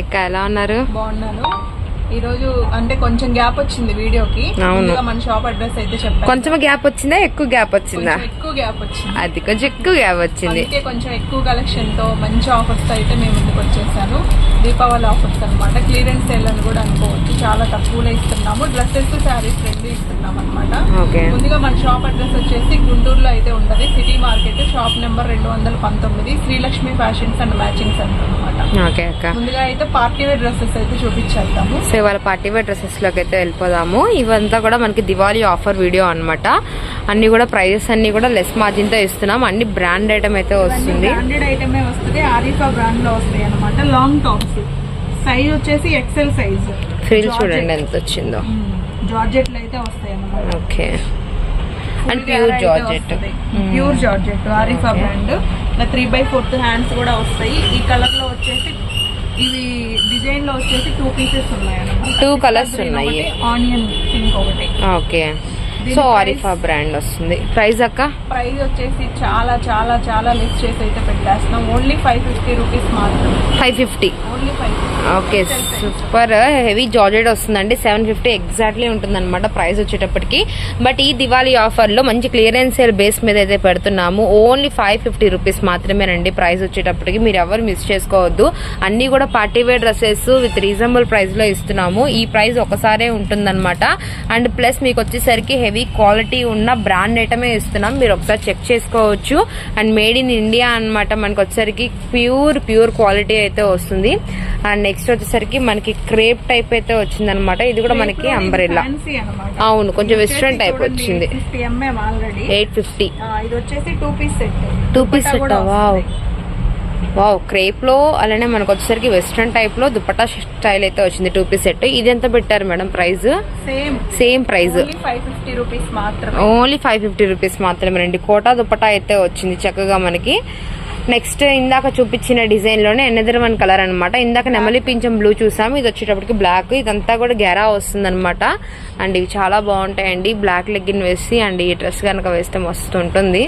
Hi అక్క ఎలా ఉన్నారు? బాగున్నాను. ఈ రోజు అంటే కొంచెం గ్యాప్ వచ్చింది వీడియోకి. మన షాప్ అడ్రస్ అయితే చెప్పాను కొంచెం గ్యాప్ వచ్చిందా? ఎక్కువ గ్యాప్ వచ్చిందా? ఎక్కువ గ్యాప్ వచ్చింది. అది కొంచెం ఎక్కువ గ్యాప్ వచ్చింది. కొంచెం ఎక్కువ కలెక్షన్తో మంచి ఆఫర్స్తో అయితే మేము ముందుకు వచ్చేసాను. దీపావళి ఆఫర్స్ అన్నమాట. క్లియరెన్స్ సేల్ అని కూడా అనుకోవచ్చు. చాలా తక్కువలో ఇస్తున్నాము. డ్రెస్సెస్ శారీస్ రెండు అనమాట ముందుగా మన షాప్ అడ్రస్ వచ్చేసి గుంటూరులో అయితే ఉంటది. సిటీ మార్కెట్ షాప్ నెంబర్ రెండు వందల పంతొమ్మిది Srilakshmi fashions and matching centre అనమాట ముందుగా అయితే పార్టీ వేర్ డ్రెస్సెస్ అయితే చూపించేద్దాము. సో ఇవాళ పార్టీ వేర్ డ్రెస్సెస్లోకి అయితే వెళ్ళిపోదాము. ఇవంతా కూడా మనకి దివాళీ ఆఫర్ వీడియో అన్నమాట. అన్ని కూడా ప్రైజెస్ అన్ని కూడా లెస్ మార్జిన్తో ఇస్తున్నాం. అన్ని బ్రాండ్ ఐటమ్ అయితే వస్తుంది. బ్రాండెడ్ ఐటమే వస్తుంది. ఆరిఫా బ్రాండ్లో వస్తాయి అనమాట లాంగ్ టాప్స్ సైజ్ వచ్చేసి ఎక్సెల్ సైజ్ ఫ్రిల్ చూడండి ఎంత వచ్చిందో. జార్జెట్లో అయితే వస్తాయి okay. And pure georgette. Pure georgette Arifa brand ఇలా త్రీ బై ఫోర్త్ హ్యాండ్స్ కూడా వస్తాయి. ఈ కలర్లో వచ్చేసి ఇవి డిజైన్లో వచ్చేసి టూ పీసెస్ ఉన్నాయి అన్నమాట Two colours ఉన్నాయి. ఆనియన్ పింక్ ఒకటి. ఓకే సో ఆరిఫా బ్రాండ్ వస్తుంది. ప్రైస్ అక్క? ప్రైస్ వచ్చేసి చాలా చాలా చాలా లెస్ చేసి అయితే పెట్టేస్తున్నాం. ఓన్లీ ఫైవ్ ఫిఫ్టీ రూపీస్ మాత్రమే. Five fifty only five okay super heavy georgette వస్తుందండి. సెవెన్ ఫిఫ్టీ ఎగ్జాక్ట్లీ ఉంటుందన్నమాట ప్రైస్ వచ్చేటప్పటికి. బట్ ఈ దివాళీ ఆఫర్లో మంచి క్లియరెన్స్ సేల్ బేస్ మీద అయితే పెడుతున్నాము. ఓన్లీ ఫైవ్ ఫిఫ్టీ రూపీస్ మాత్రమేనండి ప్రైస్ వచ్చేటప్పటికి. మీరు ఎవరు మిస్ చేసుకోవద్దు. అన్నీ కూడా party wear dresses with reasonable ప్రైస్లో ఇస్తున్నాము. ఈ ప్రైస్ ఒకసారే ఉంటుందన్నమాట. అండ్ ప్లస్ మీకు వచ్చేసరికి హెవీ క్వాలిటీ ఉన్న బ్రాండ్ ఐటమే ఇస్తున్నాం. మీరు ఒకసారి చెక్ చేసుకోవచ్చు. అండ్ మేడ్ ఇన్ ఇండియా అన్నమాట. మనకు వచ్చేసరికి ప్యూర్ ప్యూర్ క్వాలిటీ అయితే వస్తుంది. అండ్ నెక్స్ట్ వచ్చేసరికి మనకి క్రేప్ టైప్ అయితే వచ్చింది అనమాట ఇది కూడా మనకి అంబ్రెల్లా. అవును కొంచెం వెస్ట్రన్ టైప్ వచ్చింది. Eight fifty. Two piece set two piece set wow wow క్రేప్లో అలానే మనకు వచ్చేసరికి వెస్ట్రన్ టైప్లో దుపట్టా స్టైల్ అయితే వచ్చింది టూ పీస్ సెట్. ఇది ఎంత పెట్టారు madam price? Same same price only five fifty rupees మాత్రమే. ఓన్లీ ఫైవ్ ఫిఫ్టీ రూపీస్ మాత్రమే. రండి కోటా దుపట్టా అయితే వచ్చింది చక్కగా మనకి. నెక్స్ట్ ఇందాక చూపించిన డిజైన్లోనే ఎనదర్ వన్ కలర్ అన్నమాట. ఇందాక నెమలి పింఛం బ్లూ చూసాము. ఇది వచ్చేటప్పటికి బ్లాక్ ఇదంతా కూడా గెరా వస్తుంది అనమాట అండ్ ఇవి చాలా బాగుంటాయండి. బ్లాక్ లెగ్గిన్ వేసి అండ్ ఈ డ్రెస్ కనుక వేస్తే మస్తు ఉంటుంది.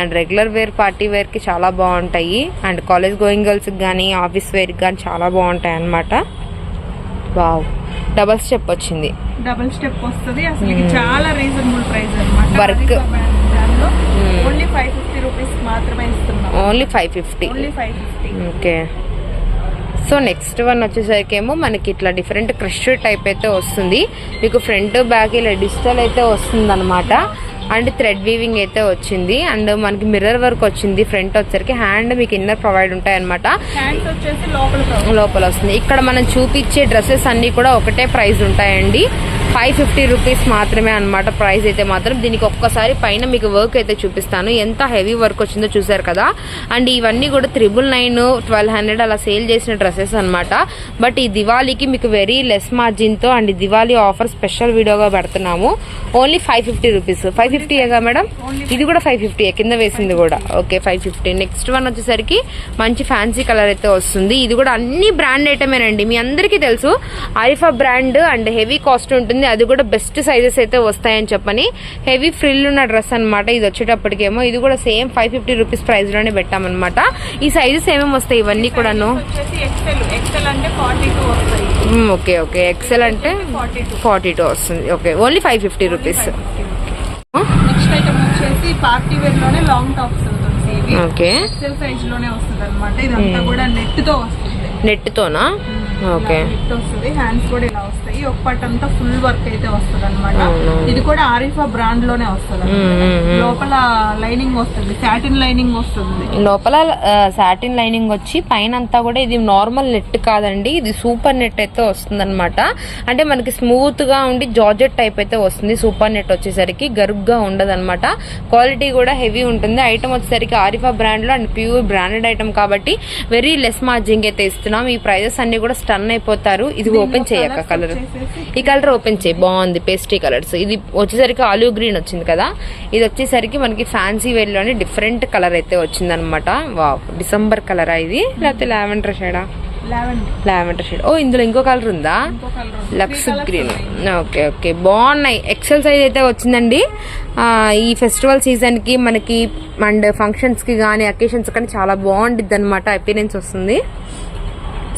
అండ్ రెగ్యులర్ వేర్ పార్టీ వేర్కి చాలా బాగుంటాయి. అండ్ కాలేజ్ గోయింగ్ గర్ల్స్ కానీ ఆఫీస్ వేర్ కానీ చాలా బాగుంటాయి అన్నమాట. వావ్ డబల్ స్టెప్ వచ్చింది. డబుల్ స్టెప్ వస్తుంది. అసలు ఇది చాలా రీజనబుల్ ప్రైస్ అనమాట Work. Only five fifty rupees మాత్రమే ఇస్తున్నాం. Only five fifty only five fifty okay so next one వచ్చేసరికి ఏమో మనకి ఇట్లా డిఫరెంట్ క్రష్ టైప్ అయితే వస్తుంది. మీకు ఫ్రంట్ బ్యాక్ ఇలా డిజిటల్ అయితే వస్తుంది అనమాట అండ్ థ్రెడ్ వీవింగ్ అయితే వచ్చింది. అండ్ మనకి మిర్రర్ వర్క్ వచ్చింది ఫ్రంట్ వచ్చేసరికి. హ్యాండ్ మీకు ఇన్నర్ ప్రొవైడ్ ఉంటాయి అనమాట లోపల లోపల వస్తుంది. ఇక్కడ మనం చూపించే డ్రెస్సెస్ అన్ని కూడా ఒకటే ప్రైస్ ఉంటాయండి. ఫైవ్ ఫిఫ్టీ రూపీస్ మాత్రమే అన్నమాట ప్రైస్ అయితే మాత్రం. దీనికి ఒక్కసారి పైన మీకు వర్క్ అయితే చూపిస్తాను. ఎంత హెవీ వర్క్ వచ్చిందో చూసారు కదా. అండ్ ఇవన్నీ కూడా త్రిబుల్ నైన్ ట్వెల్వ్ హండ్రెడ్ అలా సేల్ చేసిన డ్రెస్సెస్ అన్నమాట. బట్ ఈ దివాళీకి మీకు వెరీ లెస్ మార్జిన్తో అండ్ దివాళీ ఆఫర్ స్పెషల్ వీడియోగా పెడుతున్నాము. Only five fifty rupees. Five ఫిఫ్టీగా madam? ఇది కూడా ఫైవ్ ఫిఫ్టీ కింద వేసింది కూడా. Okay five fifty. Next one వచ్చేసరికి మంచి ఫ్యాన్సీ కలర్ అయితే వస్తుంది. ఇది కూడా అన్ని బ్రాండ్ ఐటమేనండి. మీ అందరికీ తెలుసు Arifa brand and heavy cost ఉంటుంది. అది కూడా బెస్ట్ సైజెస్ అయితే వస్తాయని చెప్పని హెవీ ఫ్రిల్ ఉన్న డ్రెస్ అన్నమాట. ఇది వచ్చేటప్పటికేమో ఇది కూడా సేమ్ ఫైవ్ ఫిఫ్టీ రూపీస్ ప్రైస్లోనే పెట్టామన్నమాట. ఈ సైజెస్ ఏమేమి వస్తాయి ఇవన్నీ కూడాను? Okay okay. ఎక్సెల్ అంటే ఫార్టీ టూ వస్తుంది. Okay only five fifty rupees. Next item వచ్చేసి పార్టీ వేర్లోనే లాంగ్ టాప్స్ ఓకే. సైజ్లోనే వస్తుంది అనమాట ఇదంతా కూడా నెట్తో వస్తుంది. నెట్తోనా ఓకే వస్తుంది హ్యాండ్స్ కూడా ఇలా వస్తాయి. ఒక పట్ అంతా ఫుల్ వర్క్ అయితే వస్తుంది అనమాట. ఇది కూడా ఆరిఫా బ్రాండ్లోనే వస్తుంది. లోపల లైనింగ్ వస్తుంది సాటిన్ లైనింగ్ వస్తుంది. లోపల సాటిన్ లైనింగ్ వచ్చి పైన అంతా కూడా ఇది నార్మల్ నెట్ కాదండి. ఇది సూపర్ నెట్ అయితే వస్తుంది అనమాట అంటే మనకి స్మూత్గా ఉండి జార్జెట్ టైప్ అయితే వస్తుంది సూపర్ నెట్ వచ్చేసరికి. గరుగ్గా ఉండదు అనమాట క్వాలిటీ కూడా హెవీ ఉంటుంది. ఐటమ్ వచ్చేసరికి ఆరిఫా బ్రాండ్లో అండ్ ప్యూర్ బ్రాండెడ్ ఐటమ్ కాబట్టి వెరీ లెస్ మార్జింగ్ అయితే ఇస్తున్నాం. ఈ ప్రైజెస్ అన్ని కూడా స్టన్ అయిపోతారు. ఇది ఓపెన్ చేయక కలర్ ఈ కలర్ ఓపెన్ చేయి. బాగుంది పేస్ట్రీ కలర్స్ ఇది వచ్చేసరికి ఆలివ్ గ్రీన్ వచ్చింది కదా. ఇది వచ్చేసరికి మనకి ఫ్యాన్సీ వేర్లోనే డిఫరెంట్ కలర్ అయితే వచ్చింది అనమాట వావ్ డిసెంబర్ కలరా ఇది? లేకపోతే లావెండర్ షేడా లావెండర్ షేడ్ ఓ ఇందులో ఇంకో కలర్ ఉందా? లక్స్ గ్రీన్ ఓకే ఓకే బాగున్నాయి. ఎక్సెల్ సైజ్ అయితే వచ్చిందండి. ఈ ఫెస్టివల్ సీజన్కి మనకి అండ్ ఫంక్షన్స్కి కానీ అకేషన్స్ కానీ చాలా బాగుంటుంది అనమాట అపీరెన్స్ వస్తుంది.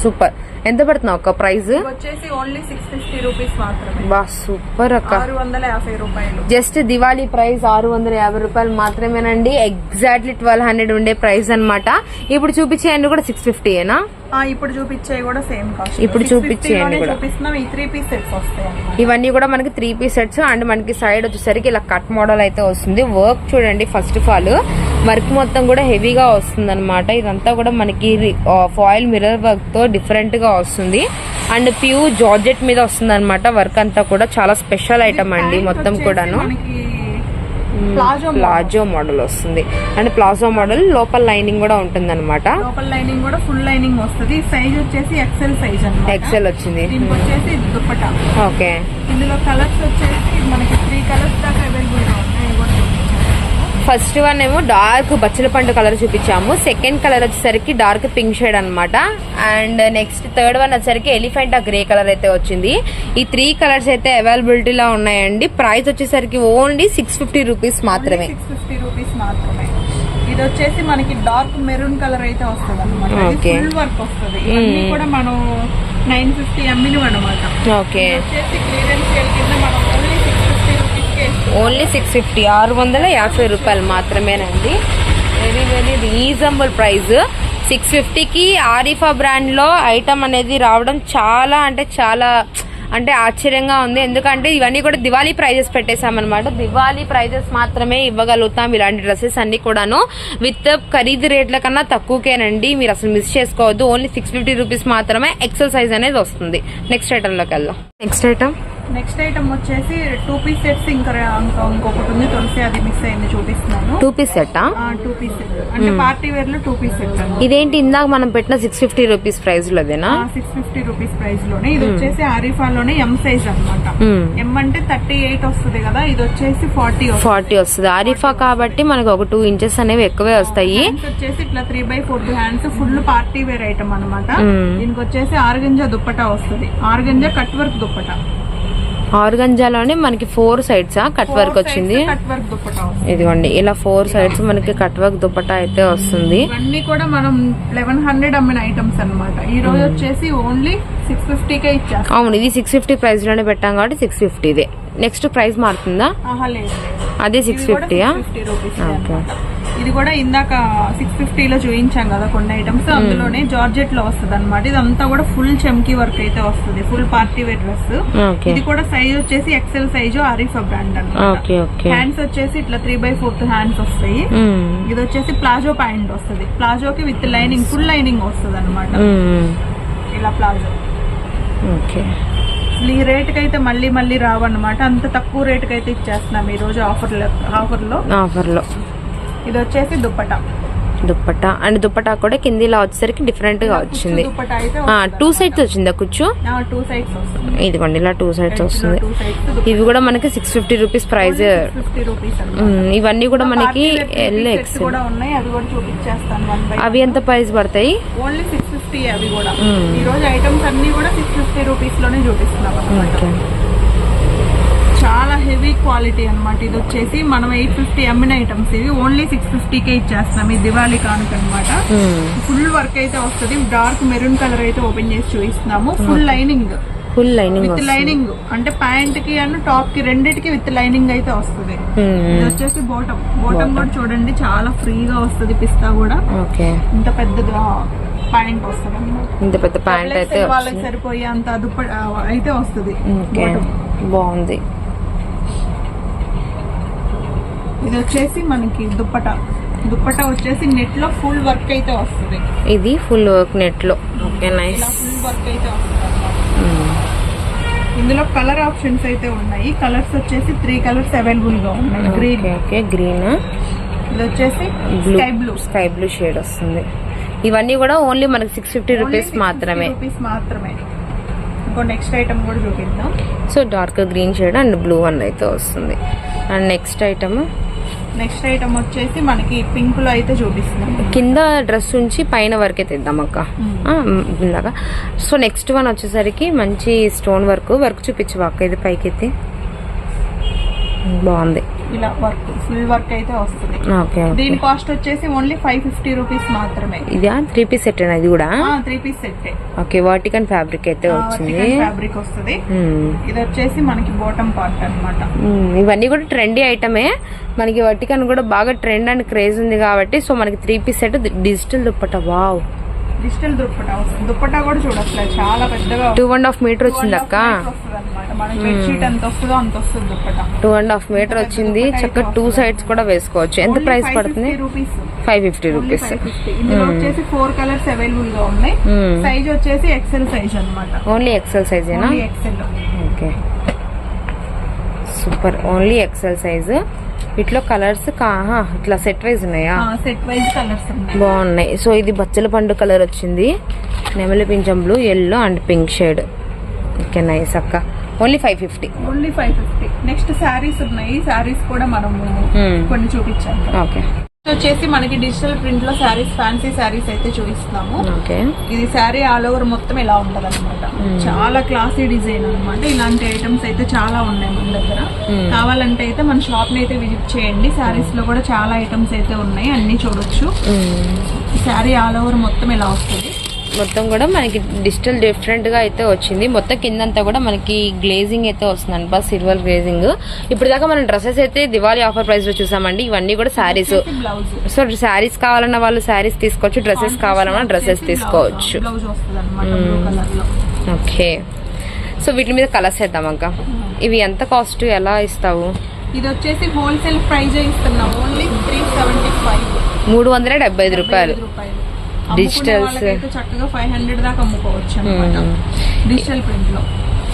సూపర్ ఎంత పడుతున్నావు ఒక ప్రైస్? వచ్చేసి ఓన్లీ సిక్స్ ఫిఫ్టీ రూపీస్ మాత్రమే. బా సూపర్ అక్క. ఆరు వందల యాభై రూపాయలు. జస్ట్ దివాళీ ప్రైస్ ఆరు వందల యాభై రూపాయలు మాత్రమేనండి. ఎగ్జాక్ట్లీ ట్వెల్వ్ హండ్రెడ్ ఉండే ప్రైస్ అన్నమాట. ఇప్పుడు చూపించే అన్ని కూడా సిక్స్ ఫిఫ్టీయేనా ఇప్పుడు చూపించేవి కూడా సేమ్ కాస్ట్ ఇప్పుడు చూపించేయండి కూడా. చూపిస్తున్నాం. ఈ త్రీ పీస్ సెట్స్ వస్తాయి. ఇవన్నీ కూడా మనకి త్రీ పీస్ సెట్స్ అండ్ మనకి సైడ్ వచ్చేసరికి ఇలా కట్ మోడల్ అయితే వస్తుంది. వర్క్ చూడండి ఫస్ట్ ఆఫ్ ఆల్ వర్క్ మొత్తం కూడా హెవీగా వస్తుంది అనమాట ఇదంతా కూడా మనకి ఫాయిల్ మిర్రర్ వర్క్తో డిఫరెంట్గా వస్తుంది. అండ్ ప్యూర్ జార్జెట్ మీద వస్తుంది అనమాట వర్క్ అంతా కూడా. చాలా స్పెషల్ ఐటమ్ అండి మొత్తం కూడాను. మనకి ప్లాజో ప్లాజో మోడల్ వస్తుంది. అండ్ ప్లాజో మోడల్ లోపల లైనింగ్ కూడా ఉంటుంది అనమాట లోపల లైనింగ్ కూడా ఫుల్ లైనింగ్ వస్తుంది. సైజ్ వచ్చేసి ఎక్సెల్ సైజ్ అన్నమాట. ఎక్సెల్ వచ్చింది. దీనికి వచ్చేసి దుప్పట. ఓకే. ఇందులో కలర్స్ వచ్చేసి మనకి త్రీ కలర్స్ దాకా అవైలబుల్గా ఉన్నాయి ఇవి కూడా చూపించాను. ఫస్ట్ వన్ ఏమో డార్క్ బచ్చల పండు కలర్ చూపించాము. సెకండ్ కలర్ వచ్చేసరికి డార్క్ పింక్ షేడ్ అన్నమాట. అండ్ నెక్స్ట్ థర్డ్ వన్ వచ్చేసరికి ఎలిఫెంట్ ఆ గ్రే కలర్ అయితే వచ్చింది. ఈ త్రీ కలర్స్ అయితే అవైలబిలిటీలో ఉన్నాయండి. ప్రైస్ వచ్చేసరికి ఓన్లీ సిక్స్ ఫిఫ్టీ రూపీస్ మాత్రమే. ఇది వచ్చేసి మనకి డార్క్ మెరూన్ కలర్ అయితే వస్తుంది అనమాట వర్క్ వస్తుంది. కూడా మనం నైన్ ఫిఫ్టీ ఎంబీలు అనమాట ఓకే. వచ్చేసి క్లియరెన్స్ సేల్ కింద మనం ఓన్లీ సిక్స్ ఫిఫ్టీ రూపీస్ కే ఓన్లీ సిక్స్ ఫిఫ్టీ ఆరు వందల యాభై రూపాయలు మాత్రమేనండి. Very very reasonable price six ఫిఫ్టీకి ఆరిఫా బ్రాండ్లో ఐటమ్ అనేది రావడం చాలా అంటే చాలా అంటే ఆశ్చర్యంగా ఉంది. ఎందుకంటే ఇవన్నీ కూడా దివాళీ ప్రైజెస్ పెట్టేశామన్నమాట. దివాళీ ప్రైజెస్ మాత్రమే ఇవ్వగలుగుతాం ఇలాంటి డ్రెస్సెస్ అన్ని కూడాను. విత్ ఖరీదు రేట్ల కన్నా తక్కువకేనండి. మీరు అసలు మిస్ చేసుకోవద్దు. ఓన్లీ సిక్స్ ఫిఫ్టీ రూపీస్ మాత్రమే ఎక్సెల్ సైజ్ అనేది వస్తుంది. నెక్స్ట్ ఐటమ్లోకి వెళ్దాం. Next item? నెక్స్ట్ ఐటమ్ వచ్చేసి టూ పీస్ సెట్స్ ఇంకా ఇంకా ఇంకొకటి ఉంది. తులసి అది మిస్ అయింది చూపిస్తున్నాను. టూ పీస్ సెట్టా టూ పీస్ సెట్ అంటే పార్టీ వేర్లో టూ పీస్ సెట్ ఇదేంటి ఇందాక మనం పెట్టిన సిక్స్ ఫిఫ్టీ రూపీస్ ప్రైస్ లోదేనా సిక్స్ ఫిఫ్టీ రూపీస్ ప్రైస్లోనే. ఇది వచ్చేసి ఆరిఫాలోనే ఎం సైజ్ అన్నమాట. మ్మ్. ఎం అంటే థర్టీ ఎయిట్ వస్తుంది కదా. ఇది వచ్చేసి ఫార్టీ ఫార్టీ వస్తుంది. ఆరిఫా కాబట్టి మనకు ఒక టూ ఇంచెస్ అనేవి ఎక్కువే వస్తాయి. వచ్చేసి ఇట్లా three by four hands full party wear item అనమాట. దీనికి వచ్చేసి ఆరుగంజా దుప్పటా వస్తుంది. Organza cut work dupatta. ఆర్గంజాలోనే మనకి ఫోర్ సైడ్స్ కట్ వర్క్ వచ్చింది? దుప్పటా ఇదిగోండి ఇలా ఫోర్ సైడ్స్ మనకి కట్ వర్క్ దుపట్టా అయితే వస్తుంది. ఇవన్నీ కూడా మనం లెవెన్ హండ్రెడ్ అమ్మిన ఐటమ్స్ అన్నమాట. ఈ రోజు వచ్చేసి ఓన్లీ సిక్స్ ఫిఫ్టీకే అవును ఇది సిక్స్ ఫిఫ్టీ ప్రైస్లోనే పెట్టాం కాబట్టి సిక్స్ ఫిఫ్టీదే. నెక్స్ట్ ప్రైస్ మారుతుందా? అదే సిక్స్ ఫిఫ్టీయా? ఓకే. ఇది కూడా ఇందాక సిక్స్ ఫిఫ్టీలో చూపించాం కదా కొన్ని ఐటమ్స్ అందులోనే జార్జెట్లో వస్తుంది అనమాట ఇదంతా కూడా ఫుల్ చెమ్కీ వర్క్ అయితే వస్తుంది. ఫుల్ పార్టీ వేర్ డ్రెస్ ఇది కూడా సైజ్ వచ్చేసి XL size Arifa brand okay hands వచ్చేసి ఇట్లా త్రీ బై ఫోర్త్ హ్యాండ్స్ వస్తాయి. ఇది వచ్చేసి ప్లాజో ప్యాంట్ వస్తుంది. ప్లాజోకి విత్ లైనింగ్ ఫుల్ లైనింగ్ వస్తుంది అనమాట. ఇలా ప్లాజో ఓకే. ఈ రేట్కి అయితే మళ్ళీ మళ్ళీ రావన్నమాట. అంత తక్కువ రేట్ అయితే ఇచ్చేస్తున్నాం ఈ రోజు ఆఫర్ ఆఫర్లో. ఆఫర్లో ఇది వచ్చేసి దుప్పటా. దుప్పట్టా అండ్ దుప్పట్టా కూడా కింద ఇలా వచ్చేసరికి డిఫరెంట్గా వచ్చింది. దుప్పటా టూ సైడ్స్ వచ్చిందా కుచ్చు? వస్తుంది. ఇదిగోండి ఇలా టూ సైడ్స్ వస్తుంది. ఇవి కూడా మనకి సిక్స్ ఫిఫ్టీ రూపీస్ ప్రైస్ ఇవన్నీ కూడా మనకి ఎల్ ఎక్స్ అవి ఎంత ప్రైస్ పడతాయి? ఓన్లీ సిక్స్ ఫిఫ్టీ అవి కూడా. ఈ రోజు ఐటమ్స్ అన్ని కూడా సిక్స్ ఫిఫ్టీ రూపీస్లోనే చూపిస్తున్నాం చాలా హెవీ క్వాలిటీ అన్నమాట. ఇది వచ్చేసి మనం ఎయిట్ ఫిఫ్టీ అమ్మిన ఐటమ్స్ ఇవి. ఓన్లీ సిక్స్ ఫిఫ్టీకే ఇచ్చేస్తున్నాం ఈ దివాళీ కానుక అనమాట ఫుల్ వర్క్ అయితే వస్తుంది. డార్క్ మెరూన్ కలర్ అయితే ఓపెన్ చేసి చూపిస్తున్నాము. Full lining full lining with lining అంటే ప్యాంట్కి అండ్ టాప్కి రెండిటికి విత్ లైనింగ్ అయితే వస్తుంది. ఇది వచ్చేసి బోటం బోటం కూడా చూడండి చాలా ఫ్రీగా వస్తుంది పిస్తా కూడా. ఇంత పెద్ద ప్యాంట్ వస్తుంది అన్నమాట. ఇంత పెద్ద ప్యాంట్ అయితే వాళ్ళకి సరిపోయే అంత దుప్ప అయితే వస్తుంది. బాగుంది. ఇది వచ్చేసి మనకి దుప్పట. దుప్పట వచ్చేసి నెట్లో ఫుల్ వర్క్ అయితే వస్తుంది. ఇది ఫుల్ వర్క్ నెట్లో ఓకే నైస్. ఫుల్ వర్క్ అయితే. ఇందులో కలర్ ఆప్షన్స్ అయితే ఉన్నాయి. కలర్స్ వచ్చేసి త్రీ కలర్స్ అవైలబుల్గా ఉన్నాయి గ్రీన్. Okay green. ఇది వచ్చేసి sky blue. Sky blue shade వస్తుంది. ఇవన్నీ కూడా ఓన్లీ మనకి సిక్స్ ఫిఫ్టీ రూపీస్ మాత్రమే. రూపీస్ మాత్రమే. ఇంకో నెక్స్ట్ ఐటమ్ కూడా చూపిద్దాం. So dark green shade and blue one అయితే వస్తుంది. And next item next item వచ్చేసి మనకి పింక్లో అయితే చూపిస్తున్నాం. కింద డ్రెస్ ఉంచి పైన వరకే తెద్దాం అక్క. ఆ, ఇందాక. సో నెక్స్ట్ వన్ వచ్చేసరికి మంచి స్టోన్ వర్క్. వర్క్ చూపించు అక్క? ఇది పైకి ఎత్తి బాగుంది. ఇలా వర్క్ ఫుల్ వర్క్ అయితే వస్తుంది. ఓకే దీని కాస్ట్ వచ్చేసి ఓన్లీ ఫైవ్ ఫిఫ్టీ రూపీస్ మాత్రమే. ఇది? త్రీ పీస్ సెట్ ఇది కూడా? త్రీ పీస్ సెట్ ఓకే వర్టికన్ ఫ్యాబ్రిక్ అయితే వచ్చింది. ఫ్యాబ్రిక్ వస్తుంది. మ్మ్. ఇది వచ్చేసి మనకి బాటమ్ పార్ట్ అన్నమాట. మ్మ్. ఇవన్నీ కూడా ట్రెండీ ఐటమే. మనకి వర్టికన్ కూడా బాగా ట్రెండ్ అండ్ క్రేజ్ ఉంది కాబట్టి సో మనకి three piece set digital dupatta wow digital dupatta dupatta కూడా చూడట్లే చాలా పెద్దగా టూ అండ్ హాఫ్ మీటర్ వచ్చింది అక్క. అనమాట టూ అండ్ హాఫ్ మీటర్ వచ్చింది. చక్కగా టూ సైడ్స్ కూడా వేసుకోవచ్చు. ఎంత ప్రైస్ పడుతుంది? ఫైవ్ ఫిఫ్టీ రూపీస్ వచ్చేసి ఫోర్ కలర్స్ అవైలబుల్గా ఉన్నాయి. సైజ్ వచ్చేసి ఎక్సెల్ సైజ్ అన్నమాట. Only XL XL okay super only XL size ఇట్లా కలర్స్ కాహా ఇట్లా సెట్ వైజ్ ఉన్నాయా? సెట్ వైజ్ కలర్స్ బాగున్నాయి. సో ఇది బచ్చల పండు కలర్ వచ్చింది. నెమలి పింఛం blue yellow and pink shade okay nice అక్క. Only five fifty only five fifty next sarees ఉన్నాయి. శారీస్ కూడా మనము మ్మ్. కొన్ని చూపించాము ఓకే వచ్చేసి మనకి డిజిటల్ ప్రింట్లో శారీస్ ఫ్యాన్సీ శారీస్ అయితే చూపిస్తున్నాము. ఓకే. ఇది శారీ ఆల్ ఓవర్ మొత్తం ఇలా ఉంటది అనమాట చాలా క్లాసీ డిజైన్ అన్నమాట. ఇలాంటి ఐటమ్స్ అయితే చాలా ఉన్నాయి మన దగ్గర. కావాలంటే అయితే మన షాప్ని అయితే విజిట్ చేయండి. శారీస్లో కూడా చాలా ఐటమ్స్ అయితే ఉన్నాయి. అన్ని చూడొచ్చు. శారీ ఆల్ ఓవర్ మొత్తం ఇలా వస్తుంది. మొత్తం కూడా మనకి డిజిటల్ డిఫరెంట్గా అయితే వచ్చింది. మొత్తం కిందంతా కూడా మనకి గ్లేజింగ్ అయితే వస్తుంది అనమాట సిల్వర్ గ్లేజింగ్ ఇప్పుడు దాకా మనం డ్రెస్సెస్ అయితే దివాళీ ఆఫర్ ప్రైస్లో చూసామండి. ఇవన్నీ కూడా శారీస్ సో శారీస్ కావాలన్న వాళ్ళు శారీస్ తీసుకోవచ్చు డ్రెస్సెస్ కావాలన్నా డ్రెస్సెస్ తీసుకోవచ్చు. ఓకే సో వీటి మీద కలర్స్ వేద్దాం అక్క. ఇవి ఎంత కాస్ట్ ఎలా ఇస్తావు? ఇది వచ్చేసి హోల్సేల్ ప్రైజ్ ఇస్తున్నాం. ఓన్లీ త్రీ సెవెంటీ ఫైవ్ మూడు వందల డెబ్బై ఐదు రూపాయలు. వాళ్ళకైతే చక్కగా ఫైవ్ హండ్రెడ్ దాకా అమ్ముకోవచ్చు డిజిటల్ ప్రింట్లో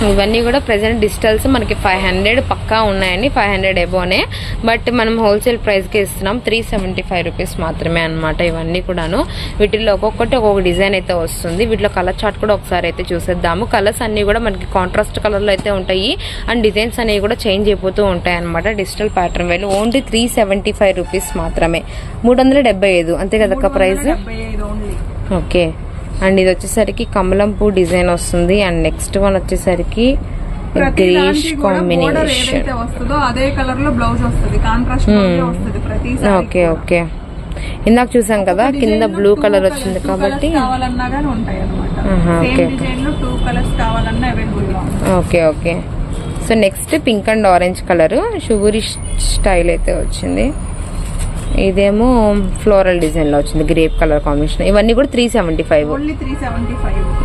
ఇవన్నీ కూడా ప్రెసెంట్ డిజిటల్స్ మనకి ఫైవ్ హండ్రెడ్ పక్కా ఉన్నాయండి ఫైవ్ హండ్రెడ్ ఎబోనే బట్ మనం హోల్సేల్ ప్రైస్కి ఇస్తున్నాం త్రీ సెవెంటీ ఫైవ్ రూపీస్ మాత్రమే అనమాట ఇవన్నీ కూడాను. వీటిల్లో ఒక్కొక్కటి ఒక్కొక్క డిజైన్ అయితే వస్తుంది. వీటిలో కలర్ చార్ట్ కూడా ఒకసారి అయితే చూసేద్దాము. కలర్స్ అన్నీ కూడా మనకి కాంట్రాస్ట్ కలర్లో అయితే ఉంటాయి. అండ్ డిజైన్స్ అనేవి కూడా చేంజ్ అయిపోతూ ఉంటాయి అనమాట డిజిటల్ ప్యాటర్న్ వేలు only three seventy five rupees మాత్రమే. మూడు వందల డెబ్బై ఐదు. అంతే కదక్క ప్రైస్ ఓకే. అండ్ ఇది వచ్చేసరికి కమలం పూ డిజైన్ వస్తుంది. అండ్ నెక్స్ట్ వన్ వచ్చేసరికి గ్రీష్ కాంబినేషన్. ఏదైతే వస్తుందో అదే కలర్లో బ్లౌజ్ వస్తుంది. కాంట్రాస్ట్ బ్లౌజ్ వస్తుంది ప్రతి ఓకే ఓకే. ఇందాక చూసాం కదా కింద బ్లూ కలర్ వచ్చింది కాబట్టి okay okay. So next pink and orange colour sugary style అయితే వచ్చింది. ఇదేమో ఫ్లోరల్ డిజైన్లో వచ్చింది గ్రేప్ కలర్ కాంబినేషన్. ఇవన్నీ కూడా త్రీ సెవెంటీ ఫైవ్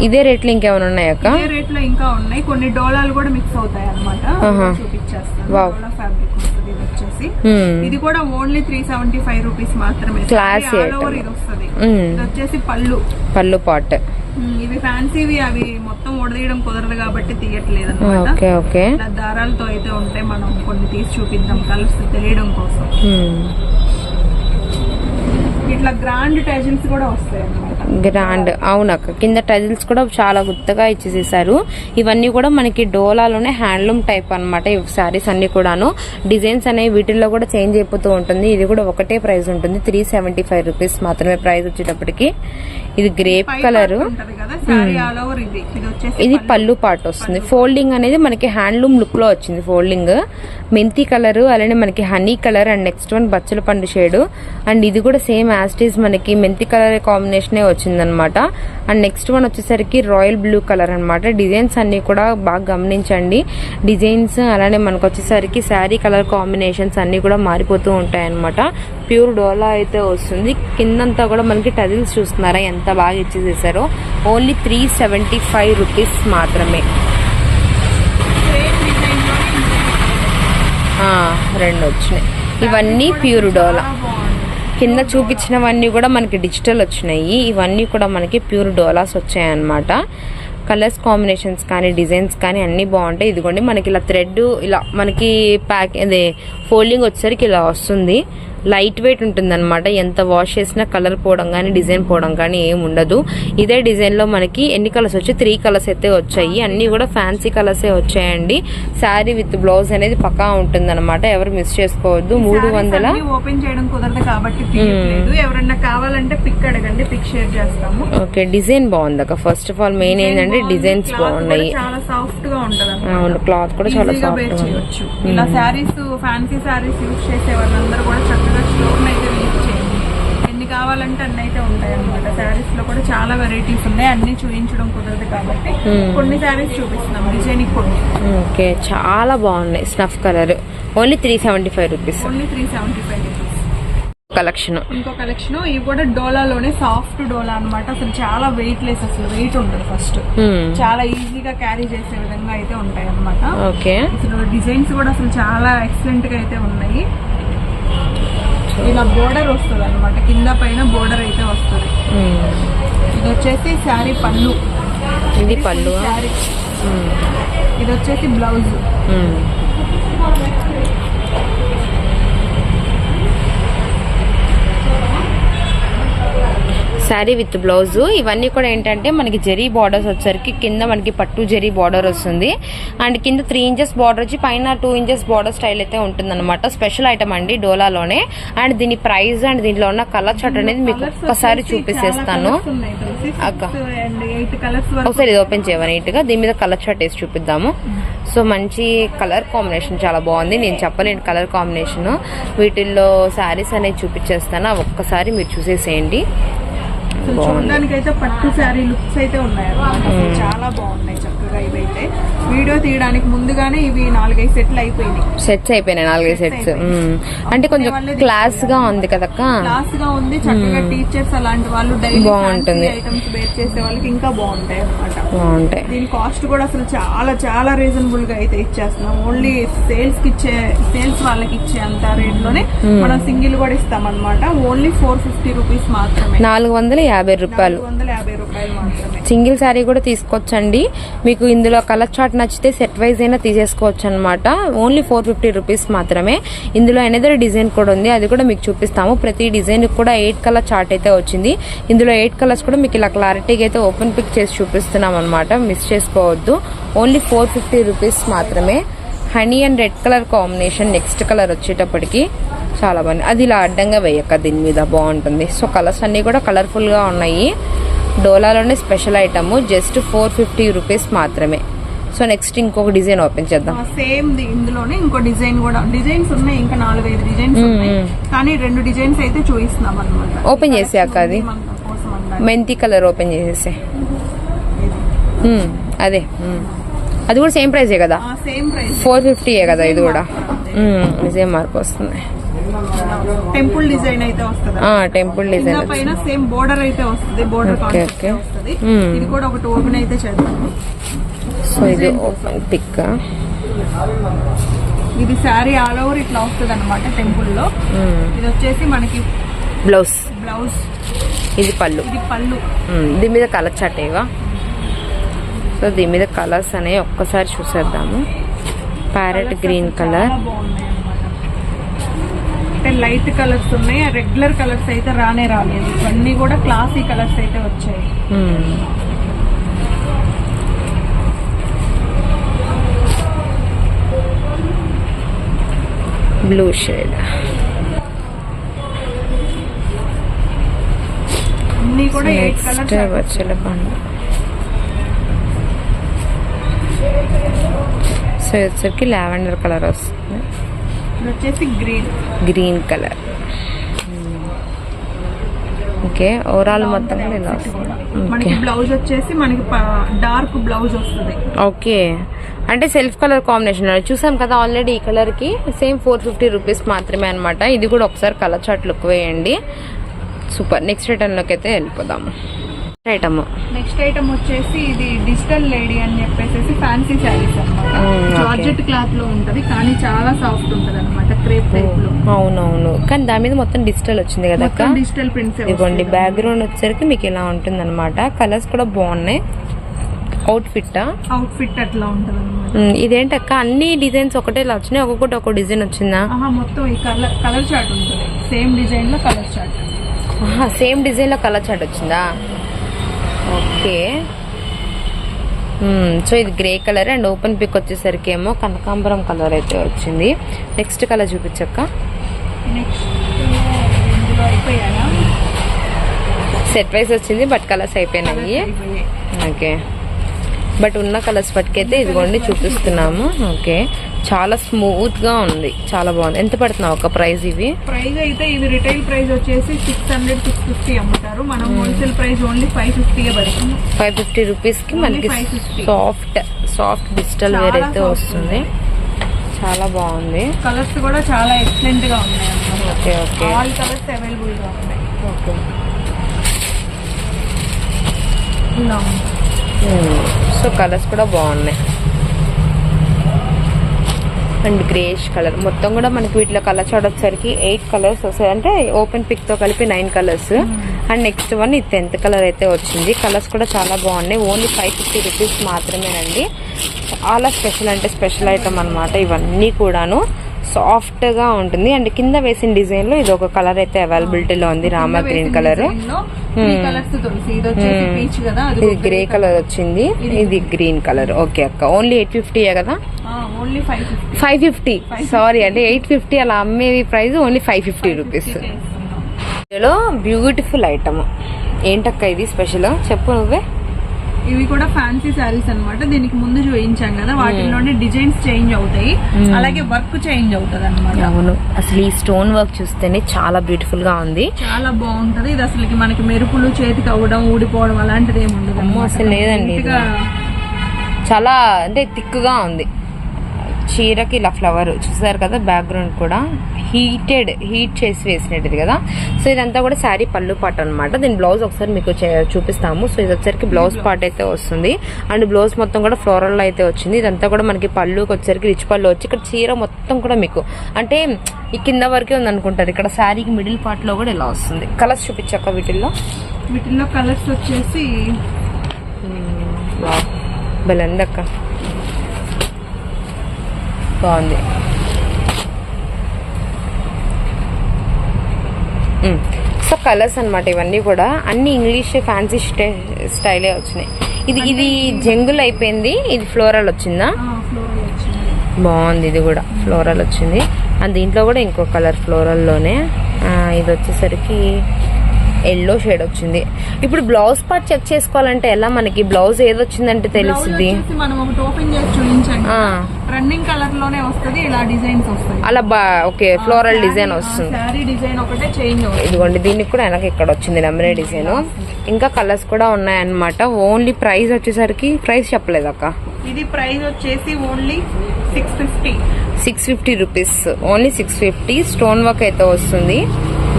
ఇదే రేట్లు ఇంకేమైనా ఉన్నాయక్క ఇదే రేట్లో ఇంకా ఉన్నాయి. కొన్ని డోలాలు కూడా మిక్స్ అవుతాయి అనమాట. చూపించేస్తాను. వచ్చేసి. ఇది కూడా only three seventy five rupees మాత్రమే. ఓవర్ ఇది వస్తుంది. ఇది వచ్చేసి పళ్ళు. పళ్ళు పాట్. ఇవి ఫ్యాన్సీవి అవి మొత్తం ఉడదీయడం కుదరదు కాబట్టి తీయట్లేదు అనమాట దారాలతో అయితే ఉంటే మనం కొన్ని తీసి చూపిద్దాం కలర్స్ తెలియడం కోసం. ఇట్లా గ్రాండ్ టైజిల్స్ కూడా వస్తాయి అన్నమాట. గ్రాండ్ అవునక్క కింద టజిల్స్ కూడా చాలా గుత్తగా ఇచ్చేసేసారు. ఇవన్నీ కూడా మనకి డోలాలోనే హ్యాండ్లూమ్ టైప్ అన్నమాట ఈ సారీస్ అన్ని కూడాను. డిజైన్స్ అనేవి వీటిల్లో కూడా చేంజ్ అయిపోతూ ఉంటుంది. ఇది కూడా ఒకటే ప్రైస్ ఉంటుంది. త్రీ సెవెంటీ ఫైవ్ రూపీస్ మాత్రమే ప్రైస్ వచ్చేటప్పటికి. ఇది గ్రేప్ కలర్ ఓవర్ ఇది. పళ్ళు. పార్ట్ వస్తుంది. ఫోల్డింగ్ అనేది మనకి హ్యాండ్లూమ్ లుక్లో వచ్చింది ఫోల్డింగ్ మెంతి కలర్ అలానే మనకి honey colour and next one బచ్చల పండు షేడ్ అండ్ ఇది కూడా సేమ్ యాస్టీస్ మనకి మెంతి కలర్ కాంబినేషనే వచ్చిందనమాట. అండ్ నెక్స్ట్ వన్ వచ్చేసరికి రాయల్ బ్లూ కలర్ అనమాట. డిజైన్స్ అన్ని కూడా బాగా గమనించండి. డిజైన్స్ అలానే మనకు వచ్చేసరికి శారీ కలర్ కాంబినేషన్స్ అన్ని కూడా మారిపోతూ ఉంటాయి అనమాట ప్యూర్ డోలా అయితే వస్తుంది. కిందంతా కూడా మనకి టజిల్స్ చూస్తున్నారా ఎంత బాగా ఇచ్చేసేసారో. Only three seventy five rupees మాత్రమే. రెండు వచ్చినాయి. ఇవన్నీ ప్యూర్ డోలా. కింద చూపించినవన్నీ కూడా మనకి డిజిటల్ వచ్చినాయి. ఇవన్నీ కూడా మనకి ప్యూర్ డోలాస్ వచ్చాయి అన్నమాట కలర్స్ కాంబినేషన్స్ కానీ డిజైన్స్ కానీ అన్నీ బాగుంటాయి. ఇదిగోండి మనకి ఇలా థ్రెడ్ ఇలా మనకి ప్యాక్ అదే ఫోల్డింగ్ వచ్చేసరికి ఇలా వస్తుంది. లైట్ వెయిట్ ఉంటుంది ఎంత వాష్ చేసినా కలర్ పోవడం కానీ డిజైన్ పోవడం కానీ ఏం ఉండదు. ఇదే డిజైన్లో మనకి ఎన్ని కలర్స్ వచ్చి త్రీ కలర్స్ అయితే వచ్చాయి. అన్ని కూడా ఫ్యాన్సీ కలర్సే వచ్చాయండి. శారీ విత్ బ్లౌజ్ అనేది పక్కా ఉంటుంది ఎవరు మిస్ చేసుకోవద్దు. మూడు వందల ఓపెన్ చేయడం కుదరదు కాబట్టి ఎవరన్నా కావాలంటే పిక్ అడగండి పిక్ షేర్ చేస్తాము. ఓకే డిజైన్ బాగుంది అక్క ఫస్ట్ ఆఫ్ ఆల్ మెయిన్ ఏంటంటే డిజైన్స్ బాగున్నాయి. చాలా సాఫ్ట్గా ఉంటది అవును క్లాత్ కూడా చాలా సాఫ్ట్ ఇలా ఫ్యాన్సీ శారీస్ యూజ్ చేసే వాళ్ళందరూ కూడా చక్కగా స్టోర్ అయితే యూజ్ చేయండి. ఎన్ని కావాలంటే అన్ని అయితే ఉంటాయి అనమాట శారీస్లో కూడా చాలా వెరైటీస్ ఉన్నాయి. అన్ని చూపించడం కుదరదు కాబట్టి కొన్ని శారీస్ చూపిస్తున్నాం. డిజైన్ కొన్ని. ఓకే చాలా బాగున్నాయి. Snuff colour. Only three seventy five rupees only three seventy five rupees collection. ఇంకో కలెక్షన్. ఇవి కూడా డోలాలోనే సాఫ్ట్ డోలా అన్నమాట. అసలు చాలా వెయిట్ లెస్ అసలు వెయిట్ ఉండదు ఫస్ట్ చాలా ఈజీగా క్యారీ చేసే విధంగా అయితే ఉంటాయి అన్నమాట ఓకే. అసలు డిజైన్స్ కూడా అసలు చాలా ఎక్సలెంట్గా అయితే ఉన్నాయి. ఇలా బోర్డర్ వస్తుంది అనమాట కింద పైన బోర్డర్ అయితే వస్తుంది. ఇది వచ్చేసి శారీ పళ్ళు. ఇది పళ్ళు ఇది వచ్చేసి బ్లౌజ్. Sari with blouse. ఇవన్నీ కూడా ఏంటంటే మనకి జరీ బార్డర్స్ వచ్చరికి కింద మనకి పట్టు జరీ బార్డర్ వస్తుంది. అండ్ కింద త్రీ ఇంచెస్ బార్డర్ వచ్చి పైన టూ ఇంచెస్ బార్డర్ స్టైల్ అయితే ఉంటుందన్నమాట. స్పెషల్ ఐటమ్ అండి డోలాలోనే. అండ్ దీని ప్రైస్ అండ్ దీంట్లో ఉన్న కలర్ చార్ట్ అనేది మీకు ఒక్కసారి వరకు ఒకసారి ఇది ఓపెన్ చేయవా నీట్గా? దీని మీద కలర్ చార్ట్ వేసి చూపిద్దాము. సో మంచి కలర్ కాంబినేషన్ చాలా బాగుంది. నేను చెప్పలేను కలర్ కాంబినేషన్ వీటిల్లో శారీస్ అనేది చూపించేస్తాను. ఒక్కసారి మీరు చూసేసేయండి. చూడడానికి అయితే పట్టు శారీ లుక్స్ అయితే ఉన్నాయి చాలా బాగున్నాయి. ఇవైతే వీడియో తీయడానికి ముందుగానే ఇవి నాలుగైదు సెట్లు అయిపోయినాయి. సెట్స్ అయిపోయినాయి నాలుగైదు సెట్స్ అంటే కొంచెం క్లాస్గా ఉంది కదక్క క్లాస్గా ఉంది చక్కగా టీచర్స్ అలాంటి వాళ్ళు డైలీ బాగుంటుంది. ఐటమ్స్ బేర్ చేసే వాళ్ళకి ఇంకా బాగుంటాయి అన్నమాట. బాగుంటాయి. దీని కాస్ట్ కూడా అసలు చాలా చాలా రీజనబుల్గా అయితే ఇచ్చేస్తున్నాం. ఓన్లీ సేల్స్కి ఇచ్చే సేల్స్ వాళ్ళకి ఇచ్చే అంత రేట్లోనే మనం సింగిల్ కూడా ఇస్తాం అనమాట ఓన్లీ ఫోర్ ఫిఫ్టీ రూపీస్ మాత్రమే. నాలుగు వందల యాభై రూపాయలు. సింగిల్ శారీ కూడా తీసుకోవచ్చండి. మీకు ఇందులో కలర్ చార్ట్ నచ్చితే సెట్ వైజ్ అయినా తీసేసుకోవచ్చు అనమాట ఓన్లీ ఫోర్ ఫిఫ్టీ రూపీస్ మాత్రమే. ఇందులో ఎనదర్ డిజైన్ కూడా ఉంది. అది కూడా మీకు చూపిస్తాము. ప్రతి డిజైన్ కూడా ఎయిట్ కలర్ చార్ట్ అయితే వచ్చింది. ఇందులో ఎయిట్ కలర్స్ కూడా మీకు ఇలా క్లారిటీగా అయితే ఓపెన్ పిక్ చేసి చూపిస్తున్నాం అనమాట మిస్ చేసుకోవద్దు. ఓన్లీ ఫోర్ ఫిఫ్టీ రూపీస్ మాత్రమే. Honey and red colour combination next colour వచ్చేటప్పటికి చాలా బాగుంది. అది ఇలా అడ్డంగా వేయక్క దీని మీద. బాగుంటుంది. సో కలర్స్ అన్నీ కూడా కలర్ఫుల్గా ఉన్నాయి. డోలాలోనే special item just four fifty rupees మాత్రమే. సో నెక్స్ట్ ఇంకొక డిజైన్ ఓపెన్ చేద్దాం. సేమ్ ఇందులోనే ఇంకో డిజైన్ కూడా. డిజైన్స్ ఉన్నాయి ఇంకా నాలుగైదు డిజైన్స్ ఉన్నాయి. కానీ రెండు డిజైన్స్ అయితే చూపిస్తున్నాం అనమాట Open చేసి అక్క అది. మెంతి కలర్ ఓపెన్ చేసేసే. అదే. అది కూడా సేమ్ ప్రైజే కదా? సేమ్ ప్రైస్ ఫోర్ ఫిఫ్టీయే కదా ఇది కూడా? సేమ్ మార్క్ వస్తుంది. టెంపుల్ డిజైన్ అయితే వస్తుంది. టెంపుల్ డిజైన్ పైన సేమ్ బోర్డర్ అయితే వస్తుంది బోర్డర్. వస్తుంది. ఇది కూడా ఒకటి ఓపెన్ అయితే చేద్దాము సో ఇది ఓపెన్ పిక్ ఇది శారీ ఆల్ ఓవర్ ఇట్లా వస్తుంది అనమాట టెంపుల్లో ఇది వచ్చేసి మనకి బ్లౌజ్. బ్లౌజ్. ఇది పళ్ళు. ఇది పళ్ళు. దీని మీద కలర్ చట్టేగా సో దీని మీద కలర్స్ అనేవి ఒక్కసారి చూసేద్దాము. Parrot green colour. అంటే లైట్ కలర్స్ ఉన్నాయి రెగ్యులర్ కలర్స్ అయితే రానే రాలేదు. ఇవన్నీ కూడా క్లాసీ కలర్స్ అయితే వచ్చాయి. బ్లూ షేడ్ అన్ని కూడా ఎయిట్ కలర్స్ వచ్చేల పండు సో వచ్చరికి లావెండర్ కలర్ వస్తుంది. వచ్చేసి green. Green colour. Okay overall మొత్తం ఇలా మనకి బ్లౌజ్ వచ్చేసి మనకి డార్క్ బ్లౌజ్ వస్తుంది. ఓకే. అంటే సెల్ఫ్ కలర్ కాంబినేషన్ చూసాం కదా ఆల్రెడీ ఈ కలర్కి సేమ్ ఫోర్ ఫిఫ్టీ రూపీస్ మాత్రమే అనమాట ఇది కూడా ఒకసారి కలర్ చాట్ లుక్ వేయండి. సూపర్ నెక్స్ట్ రిటర్న్లోకి అయితే వెళ్ళిపోదాము ఐటమ్ నెక్స్ట్ ఐటమ్ వచ్చేసి ఇది డిజిటల్ లేడీ అని చెప్పేసి ఫ్యాన్సీ శారీస్ అనమాట. జార్జెట్ క్లాత్లో ఉంటది కానీ చాలా సాఫ్ట్ ఉంటది అనమాట క్రేప్ టైప్లో అవునవును. కానీ దాని మీద మొత్తం డిజిటల్ వచ్చింది కదా డిజిటల్ ప్రింట్స్ ఇదిగోండి బ్యాక్గ్రౌండ్ వచ్చేసరికి మీకు ఇలా ఉంటుంది అనమాట కలర్స్ కూడా బాగున్నాయి. అవుట్ ఫిట్ అవుట్ ఫిట్ అట్లా ఉంటది ఇదేంటక్క అన్ని డిజైన్స్ ఒకటే ఇలా వచ్చినాయి ఒక్కొక్కటి ఒక డిజైన్ వచ్చిందా? మొత్తం ఈ కలర్ కలర్ చార్ట్ ఉంటుంది. సేమ్ డిజైన్లో కలర్ చార్ట్. సేమ్ డిజైన్లో కలర్ చాట్ వచ్చిందా? ఓకే. సో ఇది grey colour and open pic వచ్చేసరికి ఏమో కనకాంబరం కలర్ అయితే వచ్చింది. నెక్స్ట్ కలర్ చూపించక్క. సెట్ వైస్ వచ్చింది బట్ కలర్స్ అయిపోయినాయి. ఓకే. బట్ ఉన్న కలర్స్ పట్టుకైతే ఇదిగోండి చూపిస్తున్నాము. ఓకే. చాలా స్మూత్గా ఉంది. చాలా బాగుంది. ఎంత పడుతున్నావు ఒక ప్రైస్ ఇవి? ప్రైస్ అయితే ఇది రిటైల్ ప్రైస్ వచ్చేసి సిక్స్ హండ్రెడ్ సిక్స్ ఫిఫ్టీ అమ్ముతారు. మనం హోల్సేల్ ప్రైస్ ఓన్లీ ఫైవ్ ఫిఫ్టీగా పడుతుంది. ఫైవ్ ఫిఫ్టీ రూపీస్కి మనకి 550. సాఫ్ట్ సాఫ్ట్ డిజిటల్ వేర్ అయితే వస్తుంది. చాలా బాగుంది. కలర్స్ కూడా చాలా ఎక్సలెంట్గా ఉన్నాయి ఓకే ఓకే. ఆల్ కలర్స్ అవైలబుల్గా ఉన్నాయి. ఓకే. ఇలా. సో కలర్స్ కూడా బాగున్నాయి. And greyish colour. మొత్తం కూడా మనకి వీటిలో కలర్ వచ్చేసరికి ఎయిట్ కలర్స్ వస్తాయి. అంటే ఓపెన్ పిక్తో కలిపి nine colours. And next one ఇది టెన్త్ కలర్ అయితే వచ్చింది. కలర్స్ కూడా చాలా బాగున్నాయి. ఓన్లీ ఫైవ్ ఫిఫ్టీ రూపీస్ మాత్రమేనండి. చాలా స్పెషల్ అంటే స్పెషల్ ఐటమ్ అన్నమాట ఇవన్నీ కూడాను. సాఫ్ట్గా ఉంటుంది. అండ్ కింద వేసిన డిజైన్లో ఇది ఒక కలర్ అయితే అవైలబిలిటీలో ఉంది. Rama green colour. ఇది గ్రే కలర్. వచ్చింది. ఇది గ్రీన్ కలర్. ఓకే అక్క. ఓన్లీ ఎయిట్ ఫిఫ్టీయే కదా? ఫిఫ్టీ. Five fifty. సారీ అంటే ఎయిట్ ఫిఫ్టీ అలా అమ్మేవి price only five fifty rupees. ఇందులో బ్యూటిఫుల్ ఐటమ్. ఏంటక్క ఇది స్పెషల్? చెప్పు నువ్వే. ఇవి కూడా ఫ్యాన్సీ శారీస్ అన్నమాట. దీనికి ముందు చూపించాం కదా వాటిలోనే డిజైన్స్ చేంజ్ అవుతాయి. అలాగే వర్క్ చేంజ్ అవుతుంది అనమాట అవును. అసలు ఈ స్టోన్ వర్క్ చూస్తేనే చాలా బ్యూటిఫుల్గా ఉంది. చాలా బాగుంటది. ఇది అసలుకి మనకి మెరుపులు చేతికి అవ్వడం ఊడిపోవడం అలాంటిది ఏమి ఉండదు. అసలు లేదండి చాలా అంటే థిక్గా ఉంది. చీరకి ఇలా ఫ్లవర్ చూసారు కదా బ్యాక్గ్రౌండ్ కూడా? హీటెడ్ హీట్ చేసి వేసినట్టుది కదా? సో ఇదంతా కూడా శారీ పళ్ళు పాట అనమాట దీని బ్లౌజ్ ఒకసారి మీకు చూపిస్తాము. సో ఇది వచ్చరికి బ్లౌజ్ పార్ట్ అయితే వస్తుంది. అండ్ బ్లౌజ్ మొత్తం కూడా ఫ్లోరల్ అయితే వచ్చింది. ఇదంతా కూడా మనకి పళ్ళుకి వచ్చరికి రిచ్ పళ్ళు వచ్చి ఇక్కడ చీర మొత్తం కూడా మీకు అంటే ఈ కింద వరకే ఉంది అనుకుంటారు ఇక్కడ శారీకి మిడిల్ పార్ట్లో కూడా ఇలా వస్తుంది. కలర్స్ చూపించాక వీటిల్లో? వీటిల్లో కలర్స్ వచ్చేసి బలందక్క. బాగుంది. సో కలర్స్ అన్నమాట ఇవన్నీ కూడా. అన్ని ఇంగ్లీష్ ఫ్యాన్సీ స్టైలే వచ్చినాయి. ఇది ఇది జంగుల్ అయిపోయింది. ఇది ఫ్లోరల్ వచ్చిందా? ఫ్లోరల్ వచ్చింది. బాగుంది ఇది కూడా. ఫ్లోరల్ వచ్చింది. అండ్ దీంట్లో కూడా ఇంకో కలర్ ఫ్లోరల్లోనే. ఇది వచ్చేసరికి ఎల్లో షేడ్ వచ్చింది. ఇప్పుడు బ్లౌజ్ పార్ట్ చెక్ చేసుకోవాలంటే ఎలా మనకి బ్లౌజ్ ఏది వచ్చిందంటే తెలుస్తుంది? వచ్చేసి మనం ఒకటి ఓపెన్ చేసి చూపించండి. ఆ. రన్నింగ్ కలర్లోనే వస్తది ఇలా డిజైన్స్ వస్తాయి. అలా బా ఓకే ఫ్లోరల్ డిజైన్ వస్తుంది. డిజైన్ ఒకటే చేంజ్ ఇదిగోండి దీనికి కూడా వెనక ఇక్కడ వచ్చింది నెంబరే డిజైన్. ఇంకా కలర్స్ కూడా ఉన్నాయన్నమాట. ఓన్లీ ప్రైస్ వచ్చేసరికి ప్రైస్ చెప్పలేదు అక్క. ఇది ప్రైస్ వచ్చేసి only six fifty six fifty rupees only six fifty stone work అయితే వస్తుంది.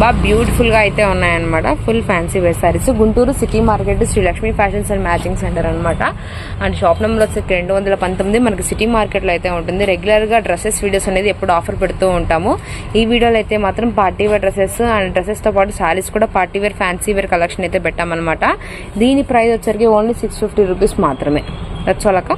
బాగా బ్యూటిఫుల్గా అయితే ఉన్నాయన్నమాట. Full fancy wear sarees. Guntur city market Shri Lakshmi fashions and matching centre అనమాట అండ్ షాప్ నెంబర్ వచ్చేసి రెండు వందల పంతొమ్మిది. మనకి సిటీ మార్కెట్లో అయితే ఉంటుంది. రెగ్యులర్గా డ్రెస్సెస్ వీడియోస్ అనేది ఎప్పుడు ఆఫర్ పెడుతూ ఉంటాము. ఈ వీడియోలో అయితే మాత్రం పార్టీ వేర్ డ్రెస్సెస్ అండ్ డ్రెస్సెస్తో పాటు శారీస్ కూడా party wear fancy wear collection అయితే పెట్టామన్నమాట. దీని ప్రైస్ వచ్చరికి ఓన్లీ సిక్స్ ఫిఫ్టీ రూపీస్ మాత్రమే. రచ్చోలక